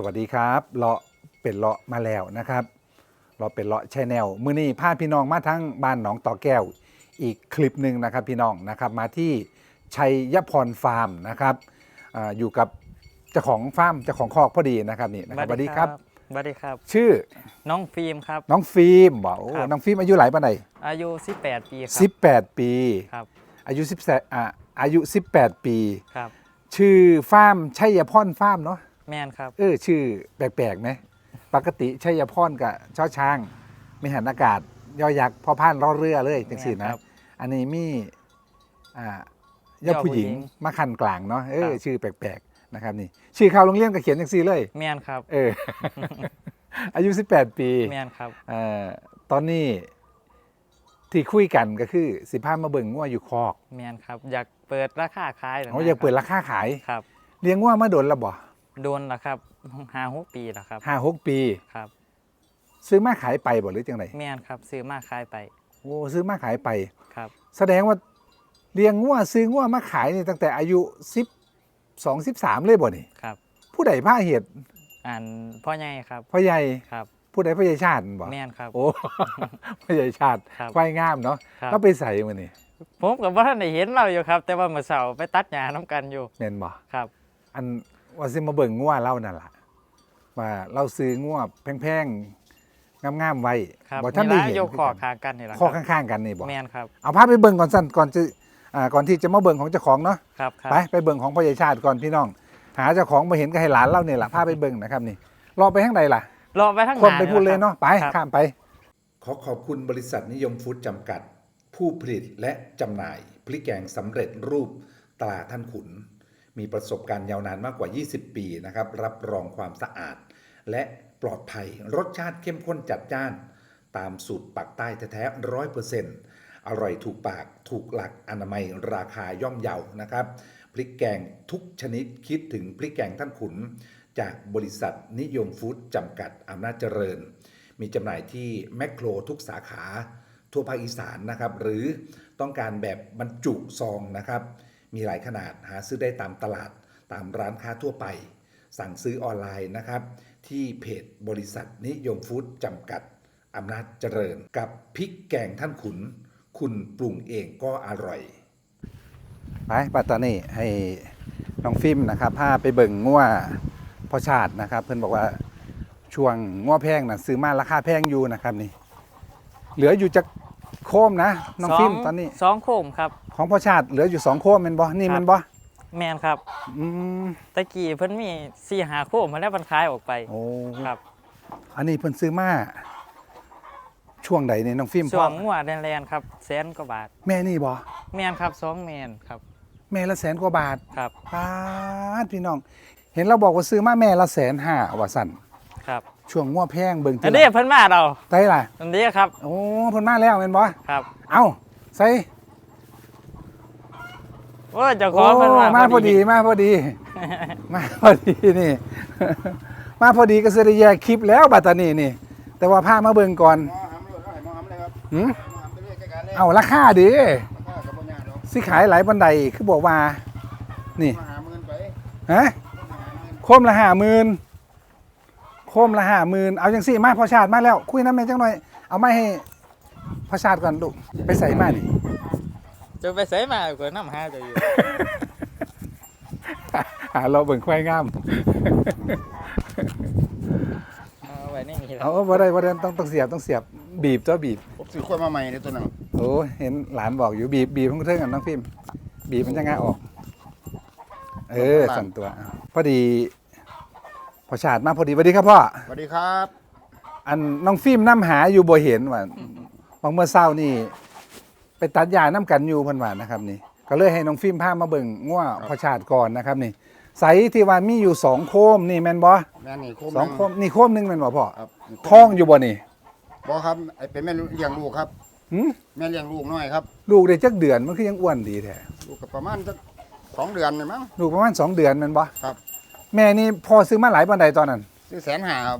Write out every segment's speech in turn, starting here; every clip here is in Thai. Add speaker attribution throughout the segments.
Speaker 1: สวัสดีครับเลาะเป็นเลาะมาแล้วนะครับเลาะเป็นเลาะชแนลมือนี้พาพี่น้องมาทั้งบ้านหนองต่อแก้ว อีกคลิปหนึ่งนะครับพี่น้องนะครับมาที่ชัยยพรฟาร์มนะครับอาอยู่กับเจ้าของฟาร์มเจ้าของคอกพอดีนะครับนี่นะครับสวัสดีครับ
Speaker 2: สวัสดีครับ
Speaker 1: ชื่อ
Speaker 2: น้องฟิล์มครับ
Speaker 1: น้องฟิล์มบอกโอ้
Speaker 2: ครับ
Speaker 1: น้องฟิล์มอายุหลายปันใด
Speaker 2: อายุ 18 ปีครั
Speaker 1: 18 ปี
Speaker 2: ครับ
Speaker 1: อายุ10อ่าอายุ 18 ปี
Speaker 2: ครับ
Speaker 1: ชื่อฟาร์มชัยพรฟาร์มเนาะ
Speaker 2: แมนครับ
Speaker 1: เออชื่อแปลกๆไหมปกติชัยพรกับช่อช้างไม่หันอากาศยอยักษ์พอผ่านรอเรือเลยจังสินะ
Speaker 2: ครับ
Speaker 1: อันนี้มีอ่ายอดผู้หญิง
Speaker 2: ยอดผู้หญิง
Speaker 1: มาคันกลางเนาะเออ
Speaker 2: ครับ
Speaker 1: ชื่อแปลกๆนะครับนี่ชื่อข่าวโรงเรียนก็เขียนจังซี่เลย
Speaker 2: แมนครับ
Speaker 1: เออ อายุ 18 ปี
Speaker 2: แมนครับ
Speaker 1: เอ่อตอนนี้ที่คุยกันก็คือสิพามาเบิ่งงัวอยู่คอก
Speaker 2: แมนครับ อยากเปิดราคาขายหร
Speaker 1: เขาอยากเปิดราคาขาย
Speaker 2: ครับ
Speaker 1: เลี้ยงงัวมาโดนและบ่
Speaker 2: โดนละครับห้าหกปีละครับ
Speaker 1: ห้าหกปี
Speaker 2: ครับ
Speaker 1: ซื้อมาขายไปบ่หรือจังได
Speaker 2: แมนครับซื้อมาขายไป
Speaker 1: โอ้ซื้อมาขายไป
Speaker 2: ครับ
Speaker 1: แสดงว่าเลี้ยงงัวซื้องัวมาขายนี่ตั้งแต่อายุสิบสองสิบสามเลยบ่นี่
Speaker 2: ครับ
Speaker 1: ผู้ใดผ้าเหตุ
Speaker 2: อ่านพ่อใหญ่ครับ
Speaker 1: พ่อใหญ่
Speaker 2: ครับ
Speaker 1: ผู้ใดพ่อใหญ่ชาติบ่
Speaker 2: แมนครับ
Speaker 1: โอ้พ่อใหญ่ชาติ
Speaker 2: ครับ
Speaker 1: ควายงามเนาะ
Speaker 2: ครับ
Speaker 1: แล้วไปใส่มันนี่
Speaker 2: ผมกับว่าท่านได้เห็นเราอยู่ครับ แต่ว่าเมื่อเสาร์ไปตัดหญ้าน้ำกันอยู่
Speaker 1: แม่นบ่
Speaker 2: ครับ
Speaker 1: อัน ว่าสิมาเบิ่งงัวเล่านั่นล่ะว่าเราซื้องัวแพงๆงามๆไว้
Speaker 2: ครับ
Speaker 1: บ่ท่านได้
Speaker 2: มีร้
Speaker 1: เห็น
Speaker 2: โยกคอคางกันนี่แหละ
Speaker 1: ข้อ
Speaker 2: ครับ
Speaker 1: ข้างๆกันนี่บ่
Speaker 2: แมนครับ
Speaker 1: เอาพาไปเบิ่งก่อนสั่นก่อนจะอ่าก่อนที่จะมาเบิ่งของเจ้าของเนาะ
Speaker 2: ครับครับ
Speaker 1: ไปไปเบิ่งของพ่อใหญ่ชาติก่อนพี่น้อง หาเจ้าของมาเห็นก็ให้หลานเล่าเนี่ยแหละพาไปเบิ่งนะครับนี่รอไปข้างใดล่ะ
Speaker 2: รอไปทั้ง
Speaker 1: คนไปพูดเลยเนาะไป
Speaker 2: ครับ
Speaker 1: ข้ามไป ขอขอบคุณบริษัทนิยมฟู้ดจำกัด ผู้ผลิตและจำหน่ายพริกแกงสำเร็จรูปตราท่านขุน มีประสบการณ์ยาวนานมากกว่า 20 ปีนะครับ รับรองความสะอาด และปลอดภัย รสชาติเข้มข้นจัดจ้าน ตามสูตรปักใต้แท้ๆร้อยเปอร์เซ็นต์อร่อยถูกปากถูกหลักอนามัยราคาย่อมเยานะครับ พริกแกงทุกชนิดคิดถึงพริกแกงท่านขุน จากบริษัทนิยมฟู้ดจำกัดอำนาจเจริญ มีจำหน่ายที่แมคโครทุกสาขา ทั่วภาคอีสานนะครับ หรือต้องการแบบบรรจุซองนะครับ มีหลายขนาดหาซื้อได้ตามตลาดตามร้านค้าทั่วไป สั่งซื้อออนไลน์นะครับ ที่เพจบริษัทนิยมฟู้ดจำกัดอำนาจเจริญ กับพริกแกงท่านขุน คุณปรุงเองก็อร่อย ไปปัตตานีให้น้องฟิล์มนะครับพาไปเบิ่งงัวพ่อชาตินะครับ เพื่อนบอกว่าช่วงงัวแพงนะซื้อมาราคาแพงอยู่นะครับนี่ เหลืออยู่จะโคมนะ น้องฟิล์มตอนนี้
Speaker 2: สองโคมครับ
Speaker 1: ของพ่อชาติเหลืออยู่สองโคมแมันบ่นี่
Speaker 2: ครับ
Speaker 1: แมันบ่
Speaker 2: แมนครับ
Speaker 1: อืม
Speaker 2: ตะกี้เพิ่นมีสี่หาโคมมาแล้วมันขายออกไป
Speaker 1: โอ้
Speaker 2: ครับ
Speaker 1: อันนี้เพิ่นซื้อมาช่วงใดเนี่ยน้องฟิล์ม
Speaker 2: ช่วงงัวแดนๆครับแสนกว่าบาท
Speaker 1: แม่นี่บ่
Speaker 2: แมนครับสองแมนครับ
Speaker 1: แม่ละแสนกว่าบาท
Speaker 2: ครับ
Speaker 1: ปาดพี่น้อง เห็นเราบอกว่าซื้อมาแม่ละแสนห้าว่าสั่น
Speaker 2: ครับ
Speaker 1: ช่วงงัวแพงเบิ่ง
Speaker 2: อันนี้เพิ่นมาเรา
Speaker 1: ได้ล่ะ
Speaker 2: อันนี้ครับ
Speaker 1: โอ้เพิ่นมาแล้วแม่นบ่
Speaker 2: ครับ
Speaker 1: เอ้าใส่
Speaker 2: โอ้ยเจ้าข
Speaker 1: โอ้
Speaker 2: องเพิ่นมา
Speaker 1: มาพอดีมาพอดี มาพอดีนี่ มาพอดีก็สิได้แยกคลิปแล้วบัดตานี้นี่ แต่ว่าพามาเบิ่งก่อน
Speaker 3: หมอหำเลยเขาให้หมอหำเลยครับ
Speaker 1: หืม
Speaker 3: หมอหำไปเรื่อยใกล้กันเลย
Speaker 1: เอาราคาดิ
Speaker 3: ราคากับปัญญาเนาะ
Speaker 1: สิขายหลายบันไดคือบอกว่า นี่
Speaker 3: มาหาเงินไป
Speaker 1: ฮะ
Speaker 3: มาหาเงิน
Speaker 1: โคมละห้าหมื่นโคมละห้าหมื่นเอาจังสี่มาพอชาติมาแล้ว คุยน้ำแม่จังหน่อย เอาไม่ให้พอชาติก่อนลูกไปใส่มานี่
Speaker 2: จะไปใส่มาก็น้ำหาเจะอยู่
Speaker 1: หาเราเบิ่งควายงาม
Speaker 2: เอาไว้นี่นี่แหละ
Speaker 1: เอาบ่ได้บ่ได้ต้องต้องเสียบต้องเสียบบีบตัวบีบ
Speaker 3: ผมซื้อขวดมาใหม่ในตัวนั้น
Speaker 1: โอ้เห็นหลานบอกอยู่บีบบีบของเทิงกันน้องฟิล์มบีบมันจะง่ายออก เออสั่นตัวอ้าวพอดีพอชาติมาพอดีสวัสดีครับพ่อ
Speaker 3: สวัสดีครับ
Speaker 1: อันน้องฟิล์มน้ำหาอยู่บ่เห็นว่าบางเมื่อเช้านี่ ไปตัดยาน้ำกันอยู่เพันว่านะครับนี่ก็เลยให้น้องฟิล์มพามาเบิ่งง่วพอชาติก่อนนะครับนี่ใสที่ว่ามีอยู่สองโคมนี่แม่นบ่
Speaker 3: แม่นี่โคม
Speaker 1: สองโคมนี่โคมหนึงแม่นบ่พ่อ
Speaker 3: ครับนี่โคม
Speaker 1: ท้องอยู่บ่นี่
Speaker 3: บอครับไอเป็นแม่เลี้ยงลูกครับ
Speaker 1: หึ
Speaker 3: แม่เลี้ยงลูกน้อยครับ
Speaker 1: ลูกได้จักเดือนมันคือยังอ้วนดีแท้
Speaker 3: ลูกก็ประมาณสักสองเดือนนี่มั้ง
Speaker 1: ลูกประมาณสองเดือนแม่นบ่
Speaker 3: ครับ
Speaker 1: แม่นี่พอซื้อมาหลายปานใดตอนนั้น
Speaker 3: ซื้อแสนหาครับ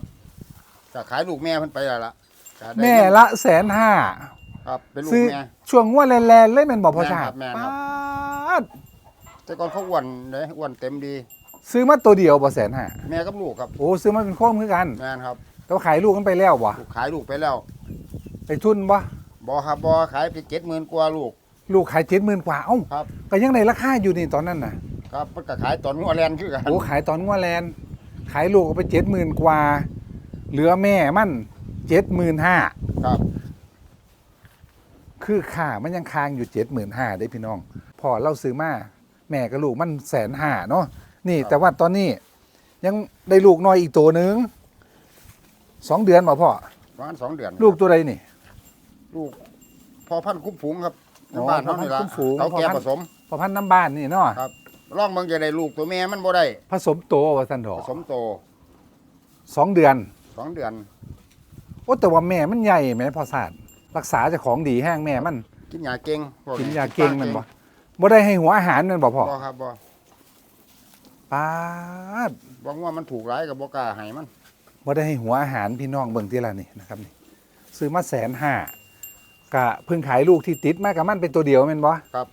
Speaker 3: จะขายลูกแม่เพิ่นไปแล้วล่ะก็ได้
Speaker 1: แม่ละแสนห้า
Speaker 3: ครับเป็นลูก
Speaker 1: ซื้อ
Speaker 3: แม่
Speaker 1: ช่วงง่วแลนๆเลยแม่นบ่พ่อชาติ
Speaker 3: แม่นครับแม่นครับ
Speaker 1: ป๊าด
Speaker 3: แต่ก่อนเขาอ้วนเลยอ้วนเต็มดี
Speaker 1: ซื้อมาตัวเดียวบ่แสนห้า
Speaker 3: แม่กับลูกครับ
Speaker 1: โอ้ซื้อมาเป็นโค้มคือกัน
Speaker 3: แม่นครับ
Speaker 1: แต่ว่าขายลูกกันไปแล้วบ่
Speaker 3: ลูกขายลูกไปแล้ว
Speaker 1: ไปทุนบ่
Speaker 3: บอครับบอขายไปเจ็ดหมื่นกว่าลูก
Speaker 1: ลูกขายเจ็ดหมื่นกว่าเอ้า
Speaker 3: ครับ
Speaker 1: ก็ยังในราคาอยู่นี่ตอนนั้นน่ะ
Speaker 3: ครับมันก็ขายตอนงัวแลนคือกัน
Speaker 1: โอ้ขายตอนงัวแลนขายลูกเอาไปเจ็ดหมื่นกว่า เหลือแม่มันเจ็ดหมื่นห้า
Speaker 3: ครับ
Speaker 1: คือค่ามันยังค้างอยู่เจ็ดหมื่นห้าได้พี่น้อง พอเราซื้อมาแม่กับลูกมันแสนห้าเนาะนี่แต่ว่าตอนนี้ยังได้ลูกน้อยอีกตัวหนึ่งสองเดือนบ่พ่อ
Speaker 3: ประมาณสองเดือน
Speaker 1: ลูกตัวใดนี่
Speaker 3: ลูกพอพันธุ์คุ้มฝูงครับ
Speaker 1: อ๋อ
Speaker 3: น้ำบ้านเขานี่ละ
Speaker 1: พอพันธุ์คุ้มฝูง
Speaker 3: เขาแก่
Speaker 1: พอพันธุ์
Speaker 3: ผสม
Speaker 1: พอพันธุ์น้ำบ้านนี่เนาะ
Speaker 3: ครับร่องเมืองจะได้ลูกตัวแม่มันบ่ได้
Speaker 1: ผสมโตว่าสันดอ
Speaker 3: ผสมโต
Speaker 1: สองเดือน
Speaker 3: สองเดือน
Speaker 1: โอ้แต่ว่าแม่มันใหญ่แม่พอศาสตร์ รักษาเจะของดีแห้งแม่มัน
Speaker 3: กินยาเก่งพว
Speaker 1: กินยาเก่งแมันบ่บ่ได้ให้หัวอาหารแมันบ่พ่อ
Speaker 3: บ่ครับบ่
Speaker 1: ป้าด
Speaker 3: บ่ว่ามันถูกร้ายกับบ่กล้าให้มัน
Speaker 1: บ่ได้ให้หัวอาหารพี่น้องเบิ่งที่ละนี่นะครับนี่ซื้อมาแสนห้ากะเพิ่งขายลูกที่ติดมากับมันเป็นตัวเดียวแม่นบ่
Speaker 3: ครับ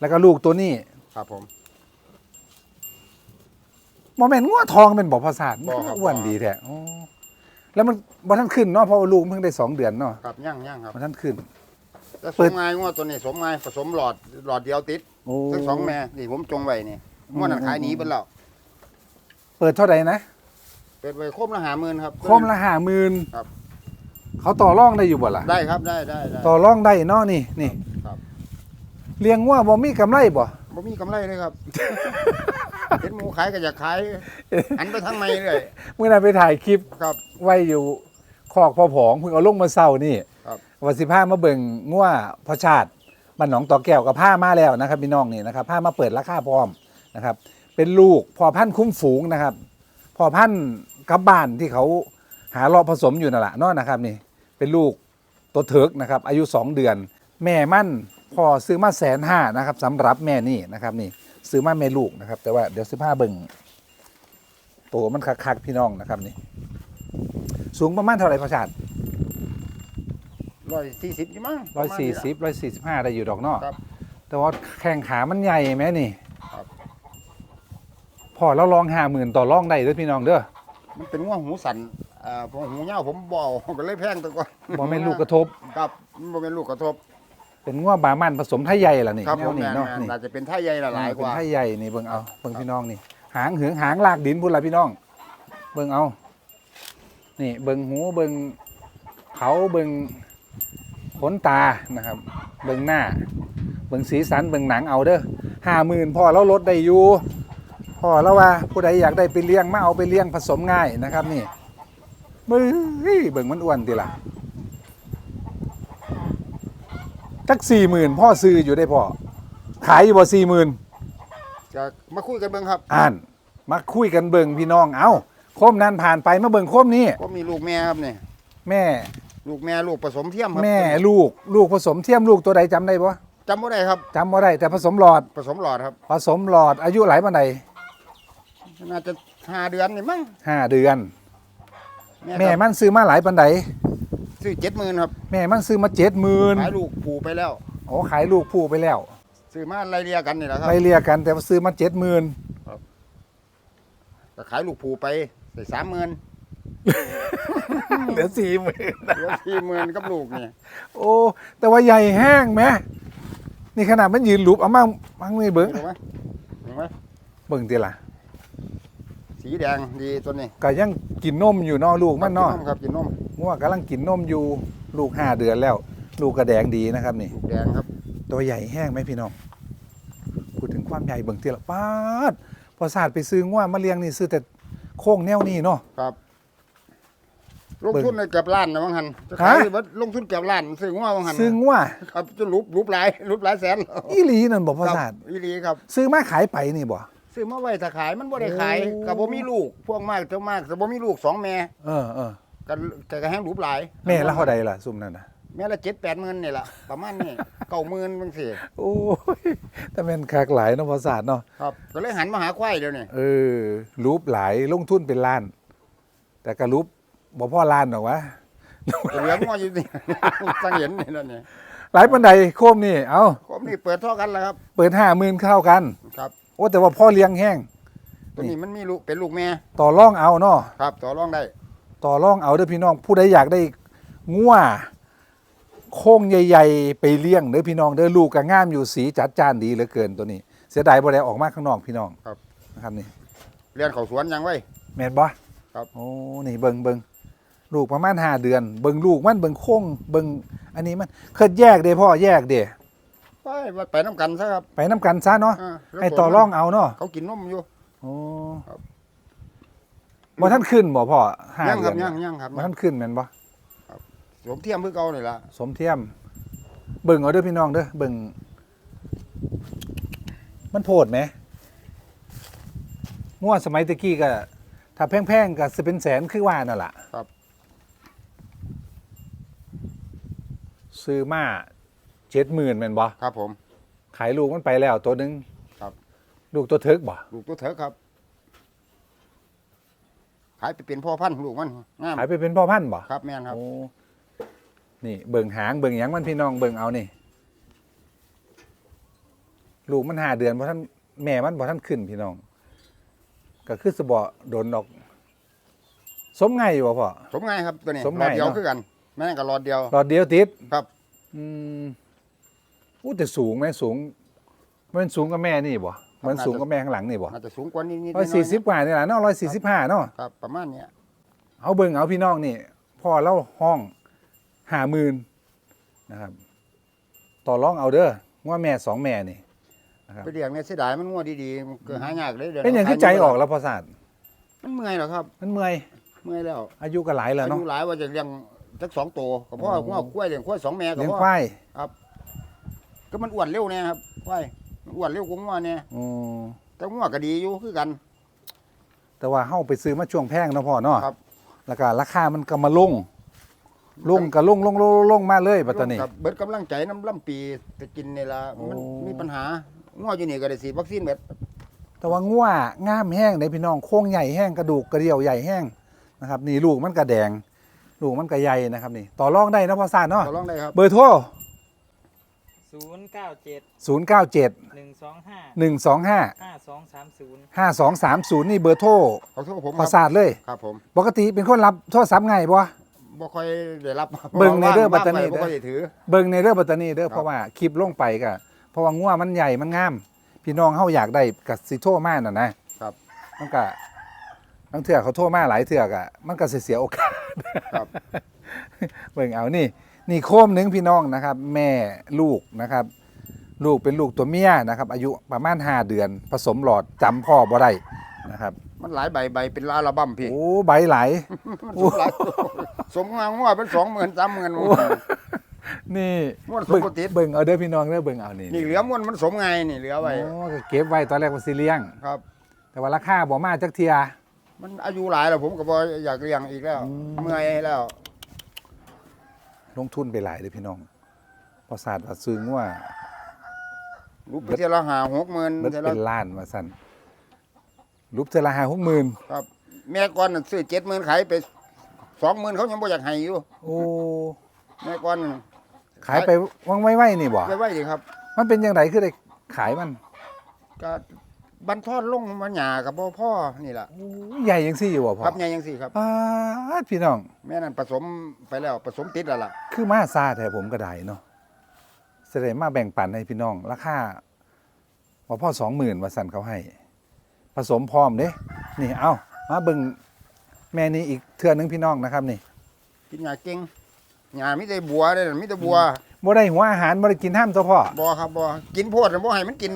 Speaker 1: แล้วก็ลูกตัวนี้
Speaker 3: ครับผม
Speaker 1: บ่แม่นงัวทองแม่นบ่พอศาสตร์
Speaker 3: บ่ครับ
Speaker 1: อ้วนดีแท้อ๋อ แล้วมันบ่ทันขึ้นเนาะเพราะว่าลูกมันเพิ่งได้สองเดือนเนาะ
Speaker 3: ครับย่างย่างครับ
Speaker 1: บ่ทันขึ้น
Speaker 3: แต่ส
Speaker 1: เปิด
Speaker 3: มง่ายงวดตัวนี้สมง่ายผสมหลอดหลอดเดียวติด
Speaker 1: โอ้
Speaker 3: ทั้งสองแม่นี่ผมจงไว้นี่งวดนั้นขายหนีเบิ่นแล้ว
Speaker 1: เปิดเท่าใดนะ
Speaker 3: เปิดไว้โคมละ50,000ครับ
Speaker 1: โคมละ50,000
Speaker 3: ครับ
Speaker 1: เขาต่อรองได้อยู่บ่ล่ะ
Speaker 3: ได้ครับได้ได้ได้
Speaker 1: ต่อรองได้เนาะนี่นี่
Speaker 3: ครับ
Speaker 1: เลี้ยงงัวบ่มีกำไรบ่
Speaker 3: บ่มีกำไรเลยครับ เห็นหมูขายก็อยากขายหันไปทางไม่เลย
Speaker 1: เมื่อนั้นไปถ่ายคลิป
Speaker 3: ครับ
Speaker 1: ไว้อยู่คอกพ่อผองเพิ่งเอาลงมาเศร้านี่
Speaker 3: ครับ
Speaker 1: วันสิผ้ามาเบิ่งงัวพ่อชาติบ้านหนองตอแก้วกับผ้ามาแล้วนะครับพี่น้องนี่นะครับผ้ามาเปิดราคาพร้อมนะครับ เป็นลูกพ่อพันธุ์คุ้มฝูงนะครับพ่อพันธุ์กับบ้านที่เขาหารอบผสมอยู่นั่นแหละเนาะนะครับนี่เป็นลูกตัวเถิกนะครับ อายุ 2 เดือน แม่มั่นพ่อซื้อมาแสนห้านะครับสำหรับแม่นี่นะครับนี่ ซื้อมาแม่ลูกนะครับ แต่ว่าเดี๋ยวซื้อผ้าเบิ่งตัวมันคักๆพี่น้องนะครับนี่ สูงประมาณเท่าไหร่พ่อชาติ
Speaker 3: ร้อยสี่สิบยี่มั้ง
Speaker 1: ร้อย
Speaker 3: ปะมาณ
Speaker 1: สี่
Speaker 3: นี้
Speaker 1: สิบร้อยสี่สิบห้าได้อยู่ดอกเนอก
Speaker 3: ครับ
Speaker 1: แต่ว่าแข้งขามันใหญ่ไหมนี่
Speaker 3: ครับ
Speaker 1: พอเราลองห้าหมื่นต่อรองได้เด้วยพี่น้องเด้อ
Speaker 3: มันเป็นง่วงหูสั่นเอ่อผมหูเหี่ยวผมเบเอาก็เลยแพงตัวก่อน
Speaker 1: บ่แม่นลูกกระทบ
Speaker 3: ครับมันบ่เป็นลูกกระทบ
Speaker 1: เป็นง้วบามันผสมไทยใหญ่ล่ะนี่
Speaker 3: ครับ
Speaker 1: แน
Speaker 3: ผ
Speaker 1: ว
Speaker 3: ม
Speaker 1: นี้
Speaker 3: แม่น
Speaker 1: เนาะ
Speaker 3: แม่น
Speaker 1: นี่
Speaker 3: อาจจะเป็นท่าใหญ่ละหลายก
Speaker 1: เป็น
Speaker 3: ว่า
Speaker 1: ไทยใหญ่นี่เบิ่งเอาเบิ่งพี่น้องนี่ หางเหืองหางลากดินพุ่นละพี่น้อง เบิ่งเอา นี่เบิ่งหูเบิ่งเขาเบิ่งขนตานะครับ เบิ่งหน้า เบิ่งสีสันเบิ่งหนังเอาเด้อห้าหมื่นพอเราลดได้อยู่พอแล้วว่าผู้ใดอยากได้ไปเลี้ยงมาเอาไปเลี้ยงผสมง่ายนะครับนี่มือเบิ่งมันอ้วนทีละ จักสี่หมื่นพ่อซื้ออยู่ได้พ่อขายอยู่บ่สี่หมื่น
Speaker 3: จะมาคุยกันเบิ่งครับ
Speaker 1: อ่านมาคุยกันเบิ่งพี่น้องเอ้าโคมนั้นผ่านไปมาเบิ่งโคมนี้
Speaker 3: ก็มีลูกแม่ครับนี่
Speaker 1: แม่
Speaker 3: ลูกแม่ลูกผสมเทียมครับ
Speaker 1: แม่ลูกลูกผสมเทียมลูกตัวใดจำได้ปะ
Speaker 3: จำบ่ได้ครับ
Speaker 1: จำบ่ได้แต่ผสมหลอด
Speaker 3: ผสมหลอดครับ
Speaker 1: ผสมหลอดอายุหลายปันใด
Speaker 3: น่าจะห้าเดือนนี่มั้ง
Speaker 1: ห้าเดือน แม่
Speaker 3: ครับ
Speaker 1: มันซื้อมาหลายปันใด
Speaker 3: ซื้อเจ็ดหมื่นครับ
Speaker 1: แม่มันซื้อมาเจ็ดหมื่น
Speaker 3: ขายลูกผูไปแล้ว
Speaker 1: โอ้ขายลูกผู้ไปแล้ว
Speaker 3: ซื้อมาไล่เรียกันนี่แหละครับ
Speaker 1: ไปเรียกกันแต่ว่าซื้อมาเจ็ดหมื่น
Speaker 3: ก็ขายลูกผูไปใส่สามหมื่น
Speaker 1: เหลือสี่หมื่น
Speaker 3: เหลือสี่หมื่นกับลูกนี่
Speaker 1: โอ้แต่ว่าใหญ่แห้งไหมนี่ขนาดมันยืนรูปเอามามั่งนี่เบิ้ง
Speaker 3: เห็นไหมเห็นไหม
Speaker 1: เบิ้งตีละ
Speaker 3: สีแดงดีตัวนี้
Speaker 1: ก็ยังกินนมอยู่เนอลูกมันเนอ
Speaker 3: กินมครับกินนม
Speaker 1: ง่วกำลังกินนมอยู่ลูกห้าเดือนแล้ว ลูกกระแดงดีนะครับนี่
Speaker 3: ลูกแดงครับ
Speaker 1: ตัวใหญ่แห้งไหมพี่น้องพูดถึงความใหญ่เบิ่งทีละป้าดพอศาสตร์ไปซื้อง่วมาเลี้ยงนี่ซื้อแต่โค้งแนวนี่เนาะ
Speaker 3: ครับลงทุนในเกือบล้านนะบางหันจะขาย
Speaker 1: ฮะ
Speaker 3: ว่าลงทุนเกือบล้านซื้อว่าบางหัน
Speaker 1: ซื้อง่ว
Speaker 3: ครับจะรูปรูปหลายรูปหลายแสนแล้ว
Speaker 1: อีหลีนั่นบอกพอ
Speaker 3: ครับ
Speaker 1: ศาสตร์
Speaker 3: อีหลีครับ
Speaker 1: ซื้อมาขายไปนี่บ่
Speaker 3: ซื้อมาไว้ถ้าขายมันบ่ได้ขาย
Speaker 1: โอ้
Speaker 3: กับบ่มีลูก พวกมากเจ้ามากแต่บ่มีลูกสองแม่
Speaker 1: เออเออ
Speaker 3: กันแต่ก็แห้งรูปหลาย
Speaker 1: แม่ละเท่าใดล่ะซุ่มนั่นน่ะ
Speaker 3: แม่ละเจ็ดแปดหมื่นนี่แหละประมาณนี้ เก้าหมื่นบางสิ
Speaker 1: โอ้ยแต่แม่นคักหลายเนาะพอศาสตร์เนาะ
Speaker 3: ครับ ก็เลยหันมาหาควายเดี๋ยวนี้
Speaker 1: เออรูปหลายลงทุนเป็นล้าน แต่ก็รูปบ่พ่อล้านหรอกวะ
Speaker 3: เหลืองว่าอยู่นี่ สังเห็นนี่นั่นนี่
Speaker 1: หลายปันใดโคมนี่ เอา
Speaker 3: ผมนี่เปิดเท่ากันแล้วครับ
Speaker 1: เปิดห้าหมื่นเข้ากัน
Speaker 3: ครับ
Speaker 1: โอ้แต่ว่าพ่อเลี้ยงแห้ง
Speaker 3: ตัวนี้มันมีลูกเป็นลูกแม่
Speaker 1: ต่อร่องเอาเนาะ
Speaker 3: ครับ ต่อรองได้
Speaker 1: ต่อร่องเอาเด้อพี่น้อง ผู้ใดอยากได้งัวโค้งใหญ่ ๆ ไปเลี้ยงเด้อพี่น้องเด้อลูกก็งามอยู่สีจัดจ้านดีเหลือเกินตัวนี้ เสียดายบ่ได้ออกมาข้างนอกพี่น้อง
Speaker 3: ครับ
Speaker 1: นะครับนี่
Speaker 3: เรียนเขาสวนยังไว้
Speaker 1: แม่นบ่
Speaker 3: ครับ
Speaker 1: โอ้นี่เบิ่งเบิ่งลูกประมาณห้าเดือน เบิ่งลูกมันเบิ่งโค้งเบิ่งอันนี้มันเคยแยกเด้พ่อแยกเด้
Speaker 3: ไปไปน้ำกันซะครับ
Speaker 1: ไปน้ำกันซะเนาะ
Speaker 3: อ่าแล้ว
Speaker 1: ให้ต่อร่องเอาเนาะ
Speaker 3: เขากินนมอยู่
Speaker 1: โอ้
Speaker 3: ครับ
Speaker 1: บ่ท่านขึ้นบ่พ่อห้า
Speaker 3: ยัง
Speaker 1: เดื
Speaker 3: ครั
Speaker 1: อบน
Speaker 3: ยังยังครับ
Speaker 1: บ่ท่านขึ้นแม่นบ่
Speaker 3: สมเทียมเพื่อเก่านี่ล่ะ
Speaker 1: สมเทียม เบิ่งเอาเด้อพี่น้องเด้อเบิ่งมันโพดไหมงัวสมัยตะกี้ก็ถ้าแพงๆก็สิเป็นแสนคือว่านั่นล่ะ
Speaker 3: ครับ
Speaker 1: ซื้อมา เจ็ดหมื่นแม่นบ่
Speaker 3: ครับผม
Speaker 1: ขายลูกมันไปแล้วตัวหนึง
Speaker 3: ครับ
Speaker 1: ลูกตัวเทิกบ่
Speaker 3: ลูกตัวเถอะครับ ขายไปเป็นพ่อพันธุ์ลูกมันงาม
Speaker 1: ขายไปเป็นพ่อพันธุ์บ่
Speaker 3: ครับแม่นครับ
Speaker 1: โอ้นี่เบิ่งหางเบิ่งหยังมันพี่น้องเบิ่งเอานี่ ลูกมันหาเดือนบ่ท่านแม่มันบ่ท่านขึ้นพี่น้อง ก็คือสะบ่โดนดอก สมไงอยู่บ่พ่อ
Speaker 3: สมไงครับตัวนี้
Speaker 1: สมไง
Speaker 3: รอดเดียว
Speaker 1: เนาะ
Speaker 3: คือกัน แม่นกับรอดเดียว
Speaker 1: หลอดเดียวติด
Speaker 3: ครับ
Speaker 1: อืม อู้แต่สูงไหมสูงมันสูงกับแม่นี่บ่มันสูงกับแม่ข้างหลังนี่บ่
Speaker 3: อาจจะสูงกว่านี้นิด
Speaker 1: ร้อยสี่สิบกว่านี่ล่ะเนาะร้อยสี่สิบห้าเนาะ
Speaker 3: ครับ ประมาณเนี้ย
Speaker 1: เอาเบิ่งเอาพี่น้องนี่พ่อเล่าห้องห้าหมื่นนะครับ ต่อรองเอาเด้อว่าแม่สองแม่นี่ ครับ
Speaker 3: ไปเลี้ยงเนี่ยเสียดายมันงัวดีๆมันเกิดหายากเลยเดี๋ยว
Speaker 1: เป็นอย่างที่ใจออกแล้วพอศาสตร์
Speaker 3: มันเมื่อยเหรอครับ
Speaker 1: มันเมื่อย
Speaker 3: เมื่อยแล้ว
Speaker 1: อายุก็หลายแล้ว
Speaker 3: อา
Speaker 1: เนาะ
Speaker 3: ยุหลายว่าจะเลี้ยงสักสองตัวก็พ่อ
Speaker 1: อ๋อ
Speaker 3: งัวกล้วยเลี้ยงกล้วยสองแม่ก็
Speaker 1: เลี้ยง
Speaker 3: พ่อ
Speaker 1: ควาย
Speaker 3: ก็มันอ้วนเร็วเนี่ยครับกล้วยมันอ้วนเร็วกว่างัวเนี่ย
Speaker 1: อืม
Speaker 3: แต่งัวก็ดีอยู่คือกัน
Speaker 1: แต่ว่าเฮาไปซื้อมาช่วงแพงเนาะพ่อเนาะ
Speaker 3: ครับ
Speaker 1: แล้วก็ราคามันก็มาลงลงก็ลงลงลงลงมาเลยปัตตานี
Speaker 3: ครับเบิดกำลังใจน้ำลำปีจะกินนี่ละมัน
Speaker 1: โอ้
Speaker 3: มีปัญหางัวอยู่นี่ก็ได้ฉีดวัคซีนเบิด
Speaker 1: แต่ว่างัวงามแห้งในพี่น้องโค้งใหญ่แห้งกระดูกกระเดี่ยวใหญ่แห้งนะครับนี่ลูกมันกระแดง ลูกมันกระใหญ่นะครับนี่ ต่อรองได้นะพ่อศาสตร์เนาะ
Speaker 3: ขอร้องได้ครับ
Speaker 1: เบอร์โทร
Speaker 2: ศูนย์เก้าเจ็ด
Speaker 1: 097
Speaker 2: หนึ่งสองห้า
Speaker 1: 125
Speaker 2: ห้าสองสามศูนย์
Speaker 1: 5230 นี่เบอร์โทร
Speaker 3: ขอโทษผม
Speaker 1: พ
Speaker 3: ค
Speaker 1: อ
Speaker 3: รับ
Speaker 1: ศาสตร์เลย
Speaker 3: ครับผม
Speaker 1: ปกติเป็นคนรับโทรศัพท์ไงบ่
Speaker 3: บ่ค่อยได้รับ
Speaker 1: เบิ่งในเด้อ
Speaker 3: ว่
Speaker 1: ปัตตานี
Speaker 3: ว่งไปบ่ค่อยได้ถือ
Speaker 1: เบิ่งในเรื่องปัตตานีเด้อ
Speaker 3: ครับ
Speaker 1: เพราะว่าคลิปลงไปก็เพราะว่างัวมันใหญ่มันงาม พี่น้องเฮาอยากได้กับสิโทรมาน่ะนะครับ มันก็บางเทื่อเขาโทรมาหลายเทื่อก็มันก็สิเสียโอกาส
Speaker 3: ครับ
Speaker 1: เบิ่งเอานี่ นี่โคมหนึงพี่น้องนะครับ แม่ลูกนะครับ ลูกเป็นลูกตัวเมียนะครับ อายุประมาณ 5 เดือน ผสมหลอดจำพ่อบ่ได้นะครับ
Speaker 3: มันหลายใบใบเป็นอัลบั้มพี่
Speaker 1: โอ้ใบไหล
Speaker 3: มันสมหลายสมงานงัวเป็นสองหมื่นสามหมื่น
Speaker 1: นี่
Speaker 3: ม่วนสม
Speaker 1: เบิ่ง
Speaker 3: บ่ติด
Speaker 1: เบิ่งเอาเด้อพี่น้องเด้อเบิ่งเอานี่
Speaker 3: นี่เหลือม้วนมันสมไงนี่เหลือไว้
Speaker 1: โอ้ก็เก็บไว้ตอนแรกว่าสิเลี้ยง
Speaker 3: ครับ
Speaker 1: แต่ว่าราคาบ่มาจักเทีย
Speaker 3: มันอายุหลายแล้วผมก็บ่อยากเลี้ยงอีกแล้ว
Speaker 1: อืม
Speaker 3: เมื่อยแล้ว
Speaker 1: ลงทุนไปหลายเลยพี่น้องพอศาสตร์ว่าซื้อว่า
Speaker 3: รูปเที่ยวละหาหกหมื่น
Speaker 1: เบิด
Speaker 3: เที่ยวละ
Speaker 1: เป็นล้านมาสั่นรูปเทอละหาหกหมื่น
Speaker 3: ครับ แม่ก่อนน่ะซื้อเจ็ดหมื่นขายไปสองหมื่นเขายังบ่อยากให้อยู่
Speaker 1: โอ้
Speaker 3: แม่ก่อนน่ะ
Speaker 1: ขายไปว่างไว้ไว้นี่บ่
Speaker 3: ไว้ไว้ดิครับมัน
Speaker 1: มันเป็นยังไงคือได้ขายมัน
Speaker 3: ก็ บันทอดลงมาหยากับพ่อพ่อนี่แหละ
Speaker 1: โอ้ใหญ่ยังซี่อยู่บ่พ่อ
Speaker 3: ครับใหญ่ยังสี่ครับ
Speaker 1: ป้าดพี่น้อง
Speaker 3: แม่นั่นผสมไปแล้วผสมติดแล้วล่ะ
Speaker 1: คือมาซาแท้ผมก็ได้เนาะแสดงมาแบ่งปันให้พี่น้อง ราคาว่าพ่อสองหมื่นว่าสั่นเขาให้ ผสมพร้อมเด้นี่เอามาเบิ่งแม่นี้อีกเทื่อนึงพี่น้องนะครับนี่
Speaker 3: กินหยาเก่งหยามีแต่บัวเด้อมีแต่บัว
Speaker 1: บ่ได้หัวอาหารบ่ได้กินห้ามตัวพ่อ
Speaker 3: บ่ครับบ่กินโพดน่ะบ่ให้มันกิน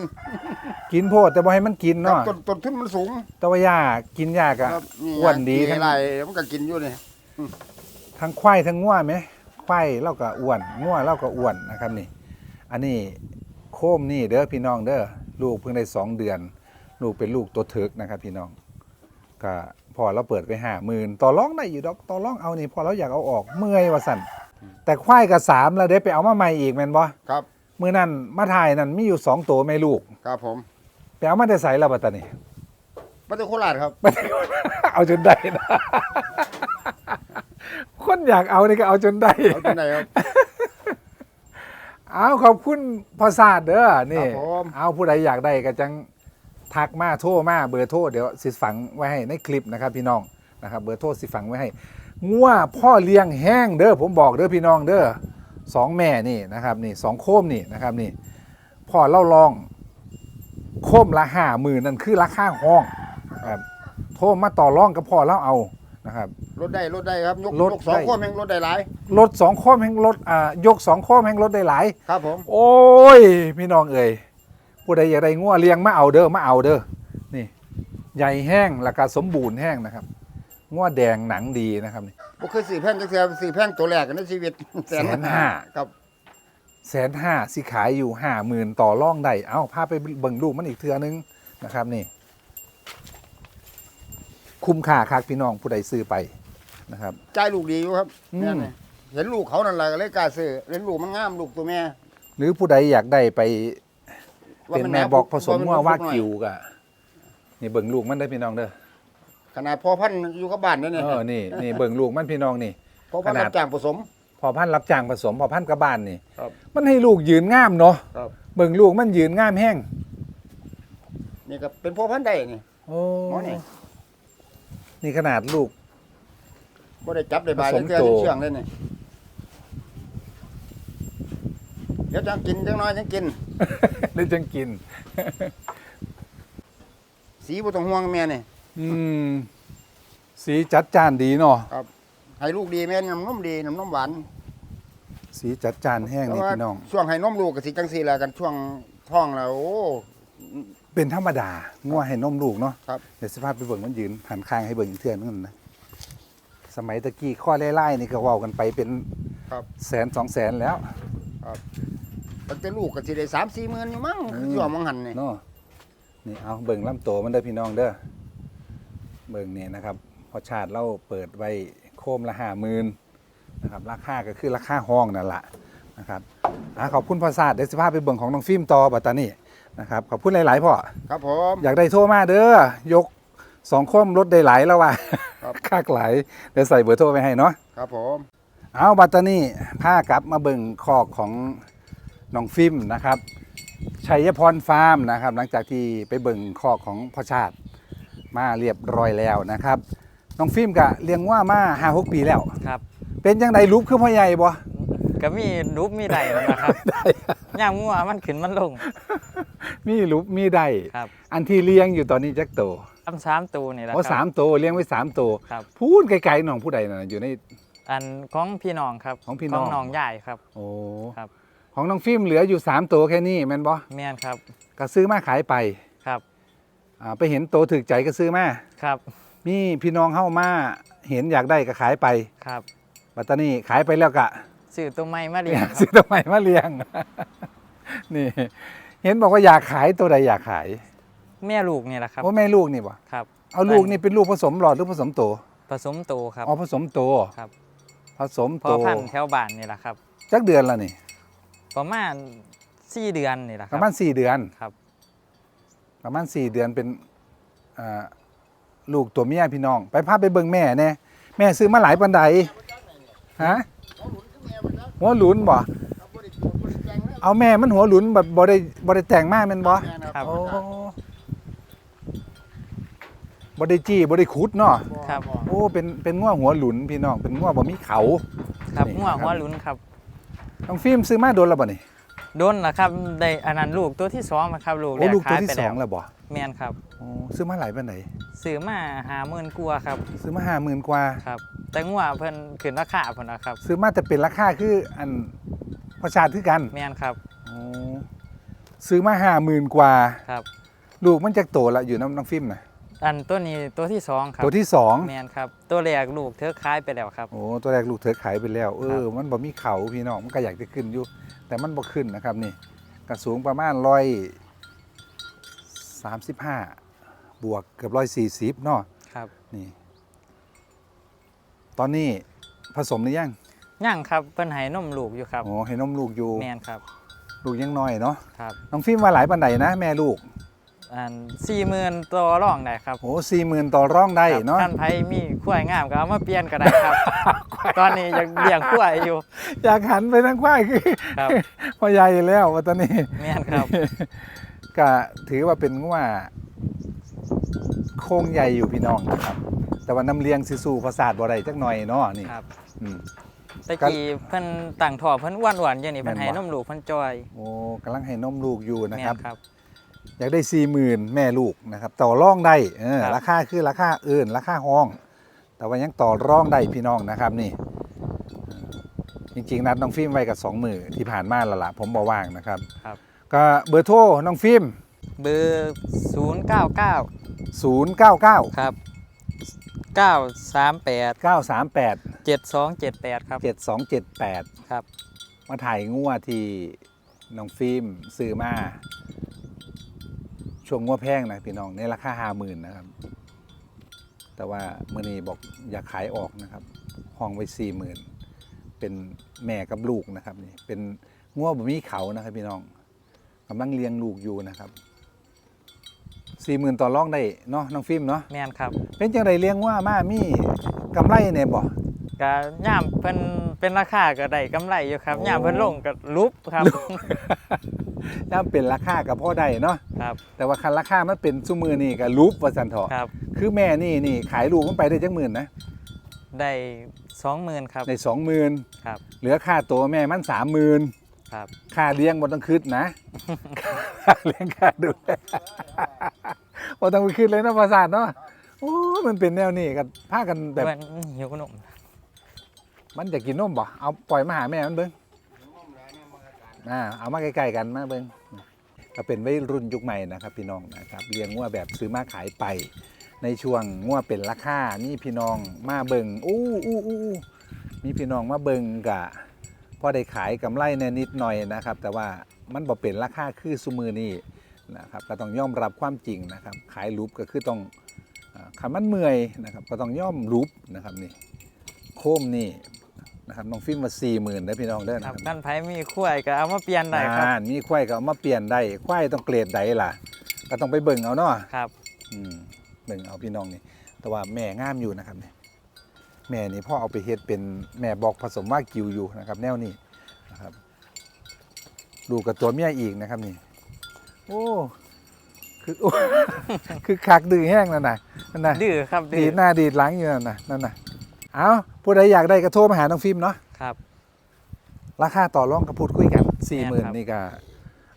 Speaker 1: กินโพดแต่บ่ให้มันกิน
Speaker 3: ครับ
Speaker 1: เนาะ
Speaker 3: ต้นต้นทุนมันสูง
Speaker 1: แต่ว่ายากินยากะ
Speaker 3: ครับนี่
Speaker 1: อ้วนดี
Speaker 3: ทั้
Speaker 1: ทั้
Speaker 3: ง
Speaker 1: ง
Speaker 3: ไรมันก็กินอยู่นี่
Speaker 1: ทั้งควายทั้งง่วไหมควายเราก็อ้วนง่วเราก็อ้วนนะครับนี่ อันนี้โคมนี่เด้อพี่น้องเด้อลูกเพิ่งได้สองเดือน ลูกเป็นลูกตัวเถิกนะครับ พี่น้องก็พอเราเปิดไปห้าหมื่นต่อร้องได้อยู่ดอกต่อร้องเอานี่พอเราอยากเอาออกเมื่อยว่าสั่น แต่ควายกับสามแล้วได้ไปเอามาใหม่อีกแม่นบ่
Speaker 3: ครับ
Speaker 1: มือนั่นมาถ่ายนั่นมีอยู่สองตัวแม่ลูก
Speaker 3: ครับผม
Speaker 1: ไปเอามาแต่ใส่แล้วบัดตานี่
Speaker 3: มาจากโคราชครับ
Speaker 1: เอาจนได้นะคนอยากเอานี่ก็เอาจนได้
Speaker 3: เอาที่ไหนครับ
Speaker 1: เอาขอบคุณพอศาสตร์เด้อนี่
Speaker 3: ครับผม
Speaker 1: เอาผู้ใดอยากได้ก็จังทักมาโทรมาเบอร์โทรเดี๋ยวสิฝังไว้ให้ในคลิปนะครับพี่น้องนะครับเบอร์โทรสิฝังไว้ให้ งัวพ่อเลี้ยงแห้งเด้อผมบอกเด้อพี่น้องเด้อสองแม่นี่นะครับนี่สองโคมนี่นะครับนี่พ่อเล่าลอง โคมละห้าหมื่นนั่นคือราคาห้องนะครับโทรมาต่อรองกับพ่อเล่าเอานะครับ
Speaker 3: รถได้รถได้ครับยก
Speaker 1: รถ
Speaker 3: ยกสอง
Speaker 1: ได้
Speaker 3: โคมแห่งรถได้หลาย
Speaker 1: รถสองโคมแห่งรถอ่ายกสองโคมแห่งรถได้หลาย
Speaker 3: ครับผม
Speaker 1: โอ้ย พี่น้องเอ่ยผู้ใดอยากได้งัวเลี้ยงมาเอาเด้อมาเอาเด้อนี่ ใหญ่แห้งแล้วก็สมบูรณ์แห้งนะครับ งัวแดงหนังดีนะครับนี่
Speaker 3: บ่เคยสี่แพงจักเทื่อสี่แพงตัวแรกในชีวิต
Speaker 1: แสนห้า
Speaker 3: ครับ
Speaker 1: แสนห้าสิขายอยู่ห้าหมื่นต่อร่องได้เอาพาไปเบิ่งลูกมันอีกเทือนึงนะครับนี่ คุ้มค่าคักพี่น้องผู้ใดซื้อไปนะครับ
Speaker 3: ใจลูกดีอยู่ครับ
Speaker 1: อืม
Speaker 3: แม่นี่เห็นลูกเขานั่นแหละก็เลยกล้าซื้อเห็นลูกมันงามลูกตัวแม่
Speaker 1: หรือผู้ใดอยากได้ไป
Speaker 3: ว่า
Speaker 1: เป็น
Speaker 3: มัน
Speaker 1: แม่
Speaker 3: แม่
Speaker 1: บอกผสม
Speaker 3: ว่ามัน
Speaker 1: งัวว่า
Speaker 3: ลูกน้อย
Speaker 1: กิวกะนี่เบิ่งลูกมันได้อพี่น้องเด้อ
Speaker 3: ขนาดพอพันธุ์อยู่กับบ้านนี่เนี่ย
Speaker 1: เออนี่นี่เบิ่งลูกมันพี่น้องนี่
Speaker 3: พอพันธุ์
Speaker 1: ขนาด
Speaker 3: รับจ้างผสม
Speaker 1: พอพันธุ์รับจ้างผสมพอพันธุ์กระบานนี่
Speaker 3: ครับ
Speaker 1: มันให้ลูกยืนงามเนาะ
Speaker 3: ครับ
Speaker 1: เบิ่งลูกมันยืนงามแห้ง
Speaker 3: นี่ก็เป็นพอพันธุ์ได้นี่
Speaker 1: โอ้
Speaker 3: หมอนี่
Speaker 1: นี่ขนาดลูก
Speaker 3: บ่ได้จับได้บาย
Speaker 1: ผสม
Speaker 3: เทื่อ
Speaker 1: โต
Speaker 3: เชื่องเลยนี่เดี๋ยวจังกินจังน้อยจังกิน
Speaker 1: ได้จังกิน
Speaker 3: สีบ่ต้องห่วงแม่นี่
Speaker 1: อืม สีจัดจานดีเนาะ
Speaker 3: ให้ลูกดีแม่น้ำนมดีน้ำนมหวาน
Speaker 1: สีจัดจานแห้ง
Speaker 3: แต่
Speaker 1: นี่
Speaker 3: ว่า
Speaker 1: พี่น้อง
Speaker 3: ช่วงให้นมลูกก็สิจังซี่แหละกันช่วงท้องแล้วโอ้
Speaker 1: เป็นธรรมดางัวให้นมลูกเนาะ
Speaker 3: ครับ
Speaker 1: เดี๋ยวสภาพไปเบิ่งมันยืนหันข้างให้เบิ่งอีกเทื่อนึงนะสมัยตะกี้ข้อไล่ๆนี่ก็เว้ากันไปเป็น
Speaker 3: ครับ
Speaker 1: แสนสองแสนแล้ว
Speaker 3: ตั้งแต่ลูกก็สิได้3-4หมื่นอยู่มั้ง
Speaker 1: อืม
Speaker 3: ช่วงมังหันนี่
Speaker 1: เนาะนี่เอาเบิ่งลำโตวมันเด้อพี่น้องเด้อ เบิ่งนี่นะครับพอชาติเราเปิดไว้โคมละห้าหมื่นนะครับราคาก็คือราคาห้องนั่นแหละนะครับอะขอบคุณพ่อศาสตร์เดี๋ยวสิพาไปเบิ่งของน้องฟิล์มต่อบัดตานี่นะครับขอบคุณหลาย ๆ พ่อ
Speaker 3: ครับผม
Speaker 1: อยากได้โทรมาเด้อยกสองโคมรถได้หลายแล้วว่ะ
Speaker 3: ครับ
Speaker 1: ค่าหลายเดี๋ยวใส่เบอร์โทรไปให้เนาะ
Speaker 3: ครับผม
Speaker 1: เอาบัตตานี่พากลับมาเบิ่งคอกของน้องฟิล์มนะครับชัยพรฟาร์มนะครับ หลังจากที่ไปเบิ่งคอกของพ่อชาติ มาเรียบร้อยแล้วนะครับ น้องฟิล์มกะเลี้ยงว่ามาห้าหกปีแล้ว
Speaker 2: ครับ
Speaker 1: เป็นยังไงรูปคือพ่อใหญ่บ่
Speaker 2: ก็มีรูปมีได้นะครับ
Speaker 1: ได้
Speaker 2: ย่างงัวมันขึ้นมันลง
Speaker 1: มีรูปมีได้
Speaker 2: ครับ
Speaker 1: อันที่เลี้ยงอยู่ตอนนี้จักโต
Speaker 2: ทำสามตัวนี่แหละ
Speaker 1: โอ้
Speaker 2: ค
Speaker 1: สา
Speaker 2: รับ
Speaker 1: มโตเลี้ยงไว้สามโต
Speaker 2: ครับ
Speaker 1: พูดไกลๆน้องผู้ใดน่ะอยู่ใน
Speaker 2: อันของพี่น้องครับ
Speaker 1: ของพี่น้อง
Speaker 2: น้องใหญ่ครับ
Speaker 1: โอ้
Speaker 2: ครับ
Speaker 1: ของน้องฟิล์มเหลืออยู่สามตัวแค่นี้แม่นบ่
Speaker 2: แม่นครับ
Speaker 1: ก็ซื้อมาขายไป
Speaker 2: ครับ
Speaker 1: อ่าไปเห็นโตถึกใจก็ซื้อมา
Speaker 2: ครับ
Speaker 1: มีพี่น้องเข้ามาเห็นอยากได้ก็ขายไป
Speaker 2: ครับ
Speaker 1: บัตตานี่ขายไปแล้วกะ
Speaker 2: ซื้อตัวใหม่มาเลี้ยงครับ
Speaker 1: ซื้อตัวใหม่มาเลี้ยง นี่ เห็นบอกว่าอยากขายตัวใดอยากขาย
Speaker 2: แม่ลูกนี่แหละครับ
Speaker 1: โอ้แม่ลูกนี่บ่
Speaker 2: ครับ
Speaker 1: เอาลูกนี่เป็นลูกผสมหลอดหรือผสมโต
Speaker 2: ผสมโตครับ
Speaker 1: อ๋อผสมโต
Speaker 2: ครับ
Speaker 1: ผสม
Speaker 2: พอ
Speaker 1: โต
Speaker 2: พันธุ์แถวบ้านนี่แหละครับ
Speaker 1: จักเดือนละนี่
Speaker 2: ประมาณสี่เดือนนี่แหละค
Speaker 1: ป
Speaker 2: รั
Speaker 1: ระ
Speaker 2: บ
Speaker 1: มาณสี่เดือน
Speaker 2: ครับ
Speaker 1: ประมาณสี่เดือนเป็นอ่าลูกตัวเมียพี่น้อง ไปพาไปเบิ่งแม่แน่แม่ซื้อมาหลายปันใดฮะหัวหลุนบ่เอาแม่มันหัวหลุนแบบบ่ได้บ่ได้แต่งมาแม่นบ่
Speaker 2: ครับ
Speaker 1: โอ้บ่ได้จี้บ่ได้ขุดเนาะ
Speaker 2: ครับ
Speaker 1: โอ้เป็นเป็นงัวหัวหลุนพี่น้องเป็นงัวบ่มีเขา
Speaker 2: ครับ
Speaker 1: นี่
Speaker 2: งัว
Speaker 1: ครับ
Speaker 2: หัวลุ้นครับ
Speaker 1: น้องฟิล์มซื้อมาโดนแล้วบ่นี่
Speaker 2: โดนนะครับได้อันนั้นลูกตัวที่สองนะครับลูก
Speaker 1: โอ้
Speaker 2: แรก
Speaker 1: ลูกตัว
Speaker 2: ขาย
Speaker 1: ที่
Speaker 2: ไป
Speaker 1: สอ
Speaker 2: แล้
Speaker 1: ง
Speaker 2: ว
Speaker 1: แล้วบ่
Speaker 2: แม่นครับ
Speaker 1: โอ้ซื้อมาหลายปานใด
Speaker 2: ซื้อมาหาหมื่นกว่าครับ
Speaker 1: ซื้อมาห้าหมื่นกว่า
Speaker 2: ครับ แต่งัวเพิ่นขึ้นราคาเพิ่นนะครับ
Speaker 1: ซื้อมาแต่เป็นราคาคืออันประชาติคือกัน
Speaker 2: แม่นครับ
Speaker 1: โอ้ซื้อมาห้าหมื่นกว่า
Speaker 2: ครับ
Speaker 1: ลูกมันจะโตละอยู่น้ำน้องฟิล์มนะ
Speaker 2: อันตัวนี้ตัวที่สองครับ
Speaker 1: ตัวที่สอง
Speaker 2: แม่นครับตัวแรกลูกเธอขายไปแล้วครับ
Speaker 1: โอ้ตัวแรกลูกเธอขายไปแล้ว เอ
Speaker 2: ครั
Speaker 1: อ
Speaker 2: บ
Speaker 1: มันบ่มีเขาพี่น้องมันก็อยากจะขึ้นอยู่ แต่มันบ่ขึ้นนะครับนี่กระสูงประมาณร้อยสามสิบห้าบวกเกือบร้อยสี่สิบเนาะ
Speaker 2: ครับ
Speaker 1: นี่ ตอนนี้ผสมหรือยัง
Speaker 2: ย่างครับเพิ่นให้นมลูกอยู่ครับ
Speaker 1: โอ้ให้นมลูกอยู่
Speaker 2: แม่นครับ
Speaker 1: ลูกยังน้อยเนาะ
Speaker 2: ครับ
Speaker 1: น้องฟิล์มว่าหลายปันใดนะ แม่ลูก
Speaker 2: อัน40,000ตัวรองได้ครับ
Speaker 1: โอ้สี่หมื่นต่อร่องได้
Speaker 2: ครับ
Speaker 1: เนาะ
Speaker 2: ท่านไผมีขั้วยงามก็เอามาเปลี่ยนก็ได้ครับ ตอนนี้ยังเลี้ยงขั้วยอยู่
Speaker 1: อยากหันไปทางควายคือ
Speaker 2: ครับ
Speaker 1: พ่อใหญ่แล้วว่าตอนนี้
Speaker 2: แม่นครับ
Speaker 1: ก็ถือว่าเป็นงัวโค้งใหญ่อยู่พี่น้องนะครับ แต่ว่าน้ำเลี้ยงสิสู่ประสาทบ่ได้จักหน่อยเนาะนี่
Speaker 2: ครับ
Speaker 1: อืม
Speaker 2: ตะกี้เพิ่นตั้งท่อเพิ่นอ้วนๆอย่างนี้เพิ่น
Speaker 1: แม่น
Speaker 2: ให้
Speaker 1: บ่
Speaker 2: นมลูกเพิ่นจอย
Speaker 1: โอ้กำลังให้นมลูกอยู่นะ
Speaker 2: แม่
Speaker 1: ครับ
Speaker 2: นครับ
Speaker 1: อยากได้สี่หมื่นแม่ลูกนะครับต่อรองได้เออ
Speaker 2: ครับ
Speaker 1: ราคาคือราคาเอื่นราคาห้อง แต่ว่ายังต่อรองได้พี่น้องนะครับนี่เออจริงๆนัดน้องฟิล์มไว้กับสองมือที่ผ่านมาและละผมบอกว่างนะครับ
Speaker 2: ครับ
Speaker 1: ก็เบอร์โทรน้องฟิล์ม
Speaker 2: เบอร์099
Speaker 1: 099
Speaker 2: ครับ938
Speaker 1: 938
Speaker 2: 7278ครับ
Speaker 1: 7278
Speaker 2: ครับ
Speaker 1: มาถ่ายงัวที่น้องฟิล์มซื้อมา ช่วงงัวแพงนะพี่น้องในราคาห้าหมื่นนะครับ แต่ว่ามื่อนี้บอกอยากขายออกนะครับห้องไว้สี่หมื่นเป็นแม่กับลูกนะครับนี่เป็นงัวบ่มีเขานะครับพี่น้องกำลังเลี้ยงลูกอยู่นะครับสี่หมื่นต่อรองได้เนาะน้องฟิล์มเนาะ
Speaker 2: แม่นครับ
Speaker 1: เป็นจังไรเลี้ยงงัวมามีกำไรเนี่ยบ่
Speaker 2: ก็ย่ามเพิ่น เป็นราคาก็ได้กำไรอยู่ครับ
Speaker 1: โอ้
Speaker 2: ย่ามเพิ่นลงก็ลุบครับ
Speaker 1: ถ้าเป็นราคากับพ่อได้เนาะ
Speaker 2: ครับ
Speaker 1: แต่ว่าคันราคามันเป็นซุมือนี่กับรูปว่าสันเถาะ
Speaker 2: ครับ
Speaker 1: คือแม่นี่นี่ขายลูกมันไปได้จังหมื่นนะ
Speaker 2: ได้20,000ครับ
Speaker 1: ในสองหมื่น
Speaker 2: ครับ
Speaker 1: เหลือค่าตัวแม่มันสามหมื่น
Speaker 2: ครับ
Speaker 1: ค่าเลี้ยงบ่ต้องคืดนะ ค่าเลี้ยงค่าดูแลบ่ต้องไปคืดเลยนะประสาทเนาะโอ้ยมันเป็นแนวนี้กันพากันแบบ
Speaker 2: เพิ่นหิวขนม
Speaker 1: มันจะกินนมบ่เอาปล่อยมาหาแม่มันเบิ่งอ่าเอามาใกล้ๆกันมาเบิ่งก็เป็นวัยรุ่นยุคใหม่นะครับพี่น้องนะครับเลี้ยงงัวแบบซื้อมาขายไป ในช่วงงัวเป็นราคามีพี่น้องมาเบิงอู้อู้อู้มีพี่น้องมาเบิงกะพอได้ขายกำไรแน่นิดหน่อยนะครับ แต่ว่ามันบ่เป็นราคาคือซุมือนี่นะครับก็ต้องยอมรับความจริงนะครับ ขายรูปก็คือต้องอาคันมันเมื่อยนะครับ ก็ต้องย่อมรูปนะครับนี่โคมนี่ นะครับน้องฟิล์มมาสี่หมื่นได้พี่น้องเด้อ
Speaker 2: ค
Speaker 1: นะ
Speaker 2: รับ
Speaker 1: ครับ
Speaker 2: กันไผมีขั้วยก็เอามาเปลี่ยนได้ครับ
Speaker 1: อ่ามีควายก็เอามาเปลี่ยนได้ควายต้องเกรดใดล่ะ ก็ต้องไปเบิ่งเอาเนาะ
Speaker 2: ครับ
Speaker 1: อืมเบิ่งเอาพี่น้องนี่ แต่ว่าแม่งามอยู่นะครับเนี่ยแม่นี่พ่อเอาไปเฮ็ดเป็นแม่บอกผสมว่ากิวอยู่นะครับ แนวนี้นะครับดูกับตัวเมียอีกนะครับนี่ โอ้คือโอ้ คือคักดื้อแห้งนั่นน่ะนั่นน่ะ
Speaker 2: ดื้อครับ
Speaker 1: ดี
Speaker 2: ดื้อ
Speaker 1: ดหน้าดีดหลังอยู่นั่นน่ะนั่นน่ะ เอาผู้ใดอยากได้ก็โทรมาหาน้องฟิล์มเนาะ
Speaker 2: ครับ
Speaker 1: ราคาต่อรองก็พูดคุยกันสี่ห
Speaker 2: แม่
Speaker 1: มื่น
Speaker 2: นครับ
Speaker 1: นี่ก็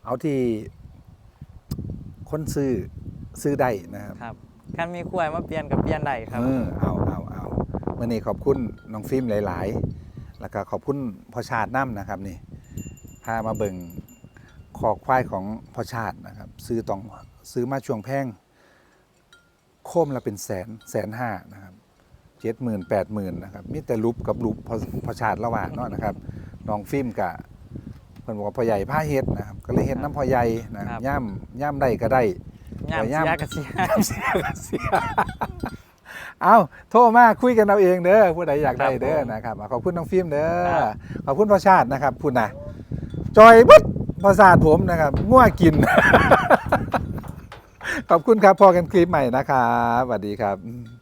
Speaker 1: เอาที่คนซื้อซื้อได้นะครับ
Speaker 2: ครับคันมีขั้วยมาเปลี่ยนก็เปลี่ยนได้ครับ
Speaker 1: เออเอาเอาเอาวันนี้ขอบคุณน้องฟิล์มหลาย ๆ แล้วก็ขอบคุณพ่อชาติน้ำนะครับนี่ พามาเบิ่งคอกควายของพ่อชาตินะครับ ซื้อต้องซื้อมาช่วงแพงโคมละเป็นแสนแสนห้านะครับ เจ็ดหมื่นแปดหมื่นนะครับมีแต่รูปกับรูปพอพอชาติระหว่างเนาะนะครับน้องฟิล์มกับเพิ่นบอกว่าพ่อใหญ่ผ้าเฮ็ดนะครับก็เลยเฮ็ดน้ำพ่อใหญ่นะครับย่ำย่ำได้ก็ได้
Speaker 2: ย่าม
Speaker 1: ย่าม
Speaker 2: เสียก็เสีย
Speaker 1: เสียก็เสียเอาโทรมาคุยกันเอาเองเด้อผู้ใดอยากได้เด้อ
Speaker 2: ครับผม
Speaker 1: นะครับขอบคุณน้องฟิล์มเด้อ
Speaker 2: ครับ
Speaker 1: ขอบคุณพ่อชาตินะครับพูดนะจอยบึ๊ดประสาทผมนะครับง่วกิน ขอบคุณครับพอกันคลิปใหม่นะครับสวัสดีครับ